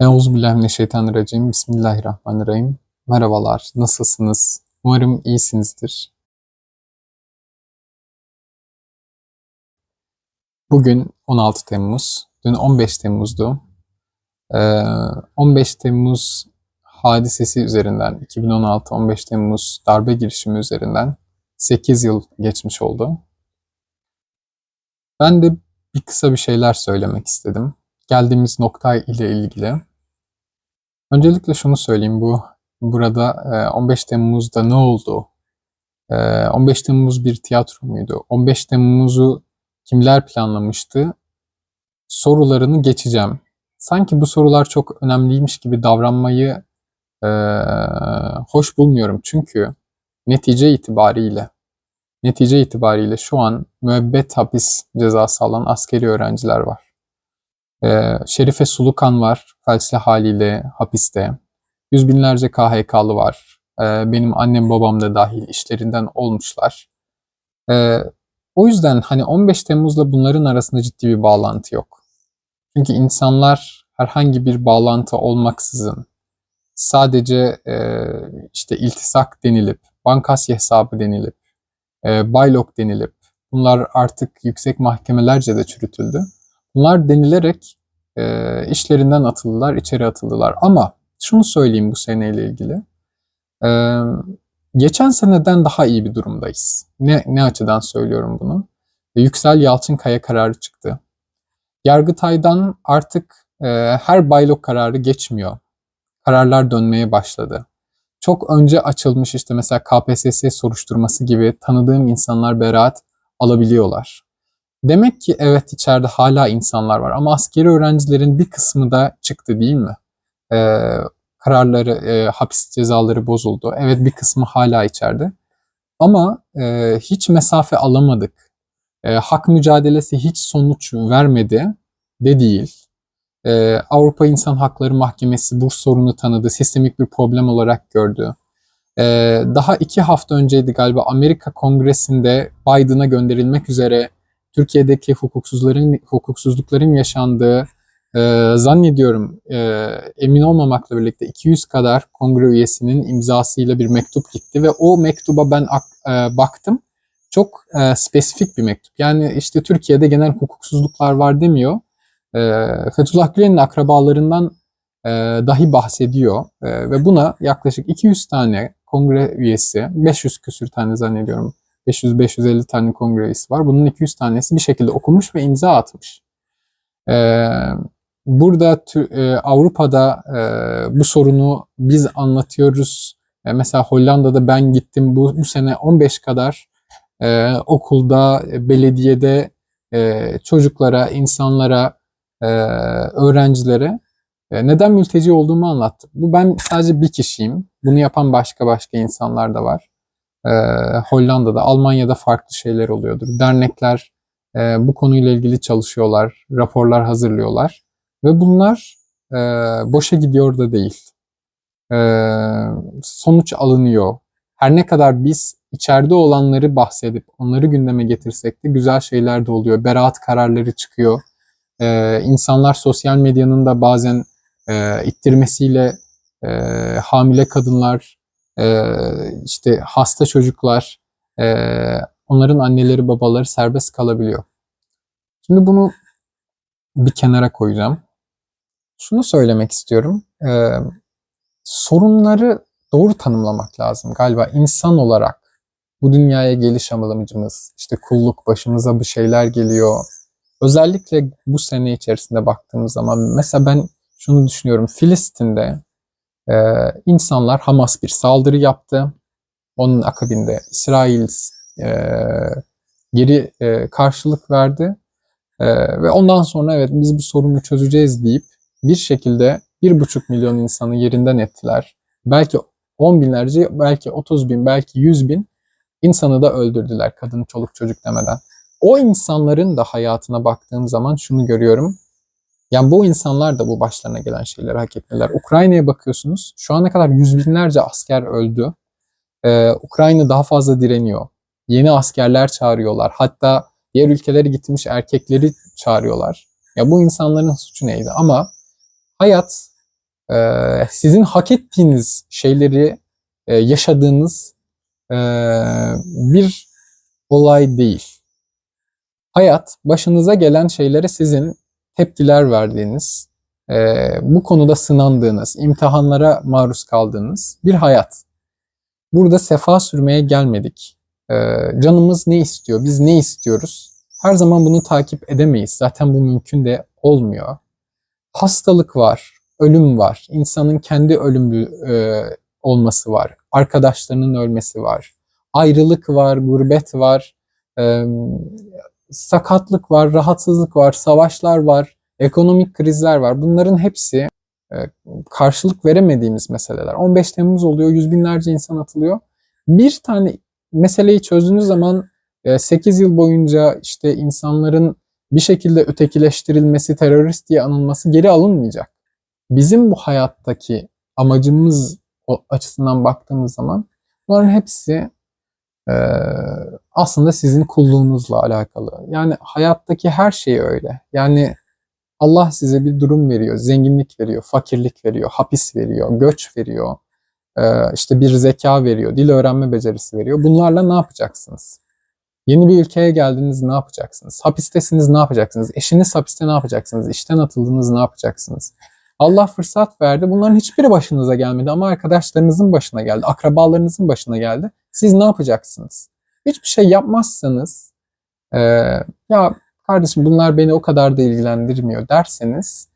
Euzubillahimineşşeytanirracim. Bismillahirrahmanirrahim. Merhabalar, nasılsınız? Umarım iyisinizdir. Bugün 16 Temmuz, dün 15 Temmuz'du. Ee, 15 Temmuz hadisesi üzerinden, 2016-15 Temmuz darbe girişimi üzerinden 8 yıl geçmiş oldu. Ben de bir kısa bir şeyler söylemek istedim. Geldiğimiz nokta ile ilgili. Öncelikle şunu söyleyeyim bu burada 15 Temmuz'da ne oldu? 15 Temmuz bir tiyatro muydu? 15 Temmuz'u kimler planlamıştı? Sorularını geçeceğim. Sanki bu sorular çok önemliymiş gibi davranmayı e, hoş bulmuyorum. Çünkü netice itibariyle netice itibariyle şu an müebbet hapis cezası alan askeri öğrenciler var. Ee, Şerife Sulukan var felçli haliyle hapiste. Yüz binlerce KHK'lı var. Ee, benim annem babam da dahil işlerinden olmuşlar. Ee, o yüzden hani 15 Temmuz'la bunların arasında ciddi bir bağlantı yok. Çünkü insanlar herhangi bir bağlantı olmaksızın sadece e, işte iltisak denilip, bankasya hesabı denilip, e, baylok denilip, bunlar artık yüksek mahkemelerce de çürütüldü. Bunlar denilerek e, işlerinden atıldılar, içeri atıldılar. Ama şunu söyleyeyim bu seneyle ilgili. E, geçen seneden daha iyi bir durumdayız. Ne, ne açıdan söylüyorum bunu? E, Yüksel Yalçınkaya kararı çıktı. Yargıtay'dan artık e, her baylok kararı geçmiyor. Kararlar dönmeye başladı. Çok önce açılmış işte mesela KPSS soruşturması gibi tanıdığım insanlar beraat alabiliyorlar. Demek ki evet içeride hala insanlar var ama askeri öğrencilerin bir kısmı da çıktı değil mi? Ee, kararları, e, hapis cezaları bozuldu. Evet bir kısmı hala içeride. Ama e, hiç mesafe alamadık. E, hak mücadelesi hiç sonuç vermedi de değil. E, Avrupa İnsan Hakları Mahkemesi bu sorunu tanıdı, sistemik bir problem olarak gördü. E, daha iki hafta önceydi galiba Amerika Kongresi'nde Biden'a gönderilmek üzere Türkiye'deki hukuksuzların hukuksuzlukların yaşandığı e, zannediyorum e, emin olmamakla birlikte 200 kadar kongre üyesinin imzasıyla bir mektup gitti ve o mektuba ben e, baktım. Çok e, spesifik bir mektup. Yani işte Türkiye'de genel hukuksuzluklar var demiyor. E, Fethullah Gülen'in akrabalarından e, dahi bahsediyor e, ve buna yaklaşık 200 tane kongre üyesi, 500 küsür tane zannediyorum 500-550 tane kongre üyesi var. Bunun 200 tanesi bir şekilde okumuş ve imza atmış. Ee, burada e, Avrupa'da e, bu sorunu biz anlatıyoruz. E, mesela Hollanda'da ben gittim bu, bu sene 15 kadar e, okulda, belediyede e, çocuklara, insanlara, e, öğrencilere e, neden mülteci olduğumu anlattım. Bu ben sadece bir kişiyim. Bunu yapan başka başka insanlar da var e, Hollanda'da, Almanya'da farklı şeyler oluyordur. Dernekler e, bu konuyla ilgili çalışıyorlar, raporlar hazırlıyorlar ve bunlar e, boşa gidiyor da değil. E, sonuç alınıyor. Her ne kadar biz içeride olanları bahsedip onları gündeme getirsek de güzel şeyler de oluyor. Beraat kararları çıkıyor. E, insanlar sosyal medyanın da bazen e, ittirmesiyle e, hamile kadınlar e, işte hasta çocuklar, e, onların anneleri babaları serbest kalabiliyor. Şimdi bunu bir kenara koyacağım. Şunu söylemek istiyorum. E, sorunları doğru tanımlamak lazım. Galiba insan olarak bu dünyaya geliş amacımız, işte kulluk başımıza bir şeyler geliyor. Özellikle bu sene içerisinde baktığımız zaman mesela ben şunu düşünüyorum. Filistin'de e, insanlar Hamas bir saldırı yaptı. Onun akabinde İsrail e, geri e, karşılık verdi. E, ve ondan sonra evet biz bu sorunu çözeceğiz deyip bir şekilde bir buçuk milyon insanı yerinden ettiler. Belki on binlerce, belki otuz bin, belki yüz bin insanı da öldürdüler kadın, çoluk, çocuk demeden. O insanların da hayatına baktığım zaman şunu görüyorum. Yani bu insanlar da bu başlarına gelen şeyleri hak etmeler. Ukrayna'ya bakıyorsunuz. Şu ana kadar yüz binlerce asker öldü. Ee, Ukrayna daha fazla direniyor. Yeni askerler çağırıyorlar. Hatta diğer ülkelere gitmiş erkekleri çağırıyorlar. Ya bu insanların suçu neydi? Ama hayat Ee, sizin hak ettiğiniz şeyleri e, yaşadığınız e, bir olay değil. Hayat başınıza gelen şeylere sizin tepkiler verdiğiniz, e, bu konuda sınandığınız, imtihanlara maruz kaldığınız bir hayat. Burada sefa sürmeye gelmedik. E, canımız ne istiyor, biz ne istiyoruz? Her zaman bunu takip edemeyiz. Zaten bu mümkün de olmuyor. Hastalık var, ölüm var, insanın kendi ölümlü e, olması var, arkadaşlarının ölmesi var, ayrılık var, gurbet var, e, sakatlık var, rahatsızlık var, savaşlar var, ekonomik krizler var. Bunların hepsi e, karşılık veremediğimiz meseleler. 15 Temmuz oluyor, yüz binlerce insan atılıyor. Bir tane meseleyi çözdüğünüz zaman 8 yıl boyunca işte insanların bir şekilde ötekileştirilmesi, terörist diye anılması geri alınmayacak. Bizim bu hayattaki amacımız açısından baktığımız zaman bunların hepsi e, aslında sizin kulluğunuzla alakalı. Yani hayattaki her şey öyle. Yani Allah size bir durum veriyor, zenginlik veriyor, fakirlik veriyor, hapis veriyor, göç veriyor, e, işte bir zeka veriyor, dil öğrenme becerisi veriyor. Bunlarla ne yapacaksınız? Yeni bir ülkeye geldiniz ne yapacaksınız? Hapistesiniz ne yapacaksınız? Eşiniz hapiste ne yapacaksınız? İşten atıldınız ne yapacaksınız? Allah fırsat verdi. Bunların hiçbiri başınıza gelmedi ama arkadaşlarınızın başına geldi, akrabalarınızın başına geldi. Siz ne yapacaksınız? Hiçbir şey yapmazsanız, e, ya kardeşim bunlar beni o kadar da ilgilendirmiyor derseniz,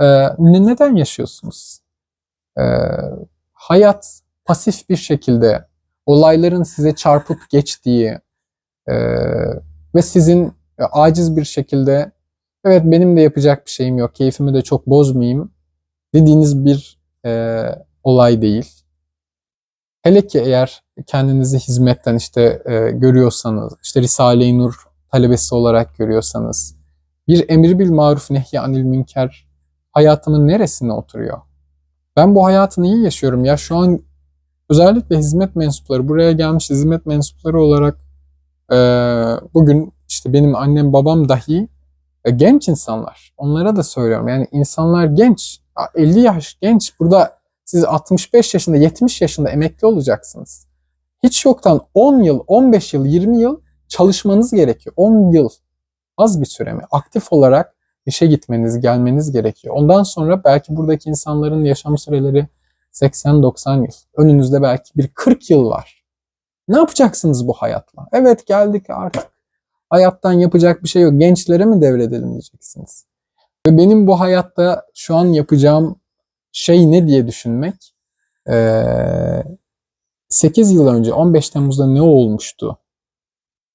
e, neden yaşıyorsunuz? E, hayat pasif bir şekilde olayların size çarpıp geçtiği, ee, ve sizin e, aciz bir şekilde evet benim de yapacak bir şeyim yok, keyfimi de çok bozmayayım dediğiniz bir e, olay değil. Hele ki eğer kendinizi hizmetten işte e, görüyorsanız, işte Risale-i Nur talebesi olarak görüyorsanız, bir emir bil maruf nehy anil münker hayatımın neresine oturuyor? Ben bu hayatı iyi yaşıyorum ya şu an özellikle hizmet mensupları, buraya gelmiş hizmet mensupları olarak e, bugün işte benim annem babam dahi e, genç insanlar. Onlara da söylüyorum. Yani insanlar genç. 50 yaş genç. Burada siz 65 yaşında, 70 yaşında emekli olacaksınız. Hiç yoktan 10 yıl, 15 yıl, 20 yıl çalışmanız gerekiyor. 10 yıl az bir süre mi? Aktif olarak işe gitmeniz, gelmeniz gerekiyor. Ondan sonra belki buradaki insanların yaşam süreleri 80-90 yıl. Önünüzde belki bir 40 yıl var. Ne yapacaksınız bu hayatla? Evet geldik artık. Hayattan yapacak bir şey yok. Gençlere mi devredelim diyeceksiniz. Ve benim bu hayatta şu an yapacağım şey ne diye düşünmek. Ee, 8 yıl önce 15 Temmuz'da ne olmuştu?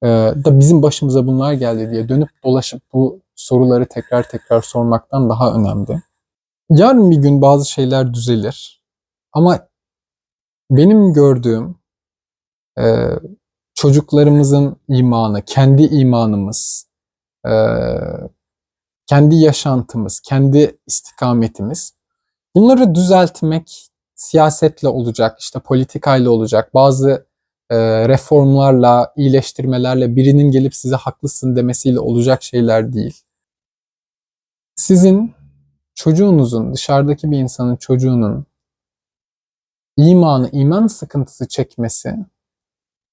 Ee, da bizim başımıza bunlar geldi diye dönüp dolaşıp bu soruları tekrar tekrar sormaktan daha önemli. Yarın bir gün bazı şeyler düzelir. Ama benim gördüğüm e, çocuklarımızın imanı, kendi imanımız, e, kendi yaşantımız, kendi istikametimiz bunları düzeltmek siyasetle olacak, işte politikayla olacak, bazı e, reformlarla, iyileştirmelerle birinin gelip size haklısın demesiyle olacak şeyler değil. Sizin çocuğunuzun, dışarıdaki bir insanın çocuğunun imanı, iman sıkıntısı çekmesi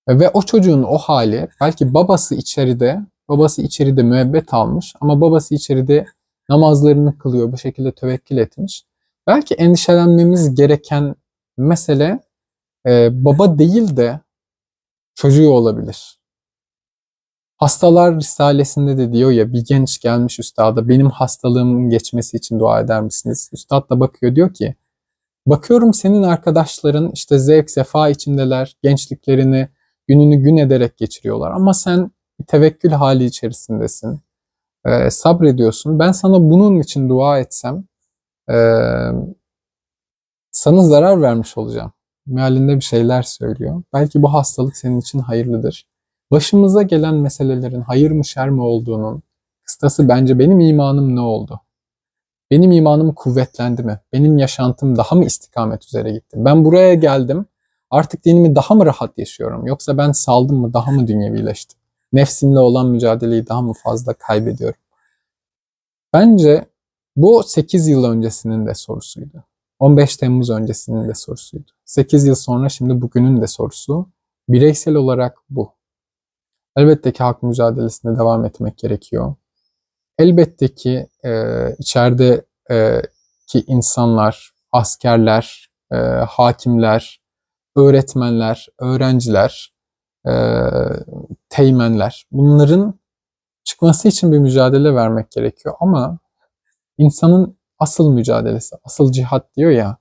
ve o çocuğun o hali belki babası içeride, babası içeride müebbet almış ama babası içeride namazlarını kılıyor, bu şekilde tevekkül etmiş. Belki endişelenmemiz gereken mesele e, baba değil de çocuğu olabilir. Hastalar Risalesinde de diyor ya bir genç gelmiş üstada benim hastalığımın geçmesi için dua eder misiniz? Üstad da bakıyor diyor ki bakıyorum senin arkadaşların işte zevk sefa içindeler gençliklerini gününü gün ederek geçiriyorlar. Ama sen tevekkül hali içerisindesin. E, sabrediyorsun. Ben sana bunun için dua etsem e, sana zarar vermiş olacağım. Mealinde bir şeyler söylüyor. Belki bu hastalık senin için hayırlıdır. Başımıza gelen meselelerin hayır mı şer mi olduğunun kıstası bence benim imanım ne oldu? Benim imanım kuvvetlendi mi? Benim yaşantım daha mı istikamet üzere gitti? Ben buraya geldim Artık dinimi daha mı rahat yaşıyorum? Yoksa ben saldım mı daha mı dünyevileştim? Nefsimle olan mücadeleyi daha mı fazla kaybediyorum? Bence bu 8 yıl öncesinin de sorusuydu. 15 Temmuz öncesinin de sorusuydu. 8 yıl sonra şimdi bugünün de sorusu. Bireysel olarak bu. Elbette ki hak mücadelesine devam etmek gerekiyor. Elbette ki e, içeride e, ki insanlar, askerler, e, hakimler, öğretmenler, öğrenciler, e, teğmenler bunların çıkması için bir mücadele vermek gerekiyor. Ama insanın asıl mücadelesi, asıl cihat diyor ya,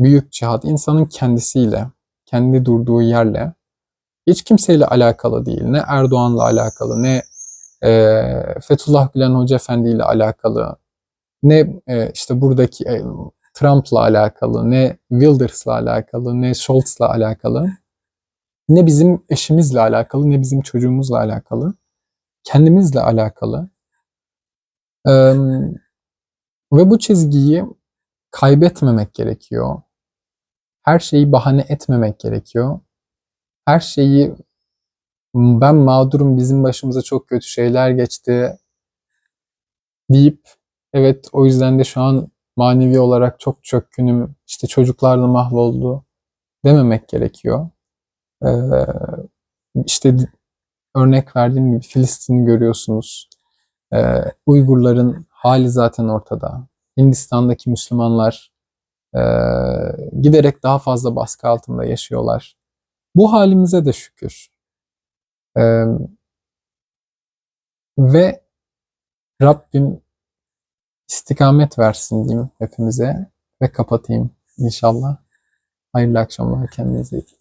büyük cihat insanın kendisiyle, kendi durduğu yerle, hiç kimseyle alakalı değil. Ne Erdoğan'la alakalı, ne e, Fethullah Gülen Hoca Efendi ile alakalı, ne e, işte buradaki e, Trump'la alakalı, ne Wilders'la alakalı, ne Scholz'la alakalı, ne bizim eşimizle alakalı, ne bizim çocuğumuzla alakalı, kendimizle alakalı. Ee, ve bu çizgiyi kaybetmemek gerekiyor. Her şeyi bahane etmemek gerekiyor. Her şeyi ben mağdurum, bizim başımıza çok kötü şeyler geçti deyip evet o yüzden de şu an manevi olarak çok çökkünüm, işte çocuklar da mahvoldu dememek gerekiyor. Ee, işte örnek verdiğim gibi Filistin'i görüyorsunuz. Ee, Uygurların hali zaten ortada. Hindistan'daki Müslümanlar e, giderek daha fazla baskı altında yaşıyorlar. Bu halimize de şükür. Ee, ve Rabbim istikamet versin diyeyim hepimize ve kapatayım inşallah. Hayırlı akşamlar kendinize iyi.